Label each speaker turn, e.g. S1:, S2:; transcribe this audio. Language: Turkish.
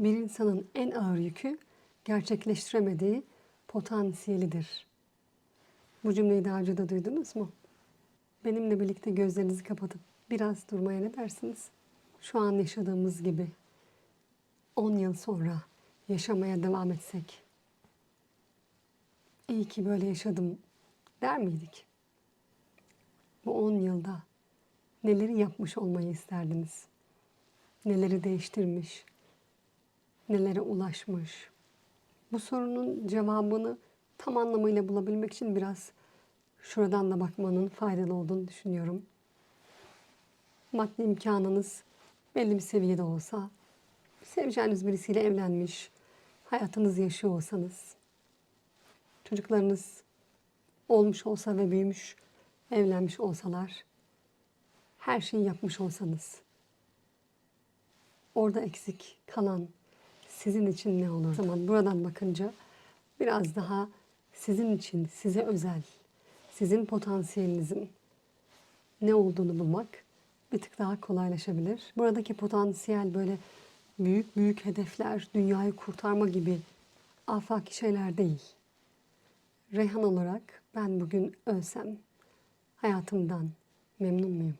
S1: Bir insanın en ağır yükü gerçekleştiremediği potansiyelidir. Bu cümleyi daha önce de duydunuz mu? Benimle birlikte gözlerinizi kapatıp biraz durmaya ne dersiniz? Şu an yaşadığımız gibi 10 yıl sonra yaşamaya devam etsek iyi ki böyle yaşadım der miydik? Bu 10 yılda neleri yapmış olmayı isterdiniz? Neleri değiştirmiş? Nelere ulaşmış? Bu sorunun cevabını tam anlamıyla bulabilmek için biraz şuradan da bakmanın faydalı olduğunu düşünüyorum. Maddi imkanınız belli bir seviyede olsa, seveceğiniz birisiyle evlenmiş, hayatınızı yaşıyor olsanız, çocuklarınız olmuş olsa ve büyümüş, evlenmiş olsalar, her şeyi yapmış olsanız, orada eksik kalan sizin için ne olur? Zaman buradan bakınca biraz daha sizin için, size özel, sizin potansiyelinizin ne olduğunu bulmak bir tık daha kolaylaşabilir. Buradaki potansiyel böyle büyük büyük hedefler, dünyayı kurtarma gibi afaki şeyler değil. Reyhan olarak ben bugün ölsem hayatımdan memnun muyum?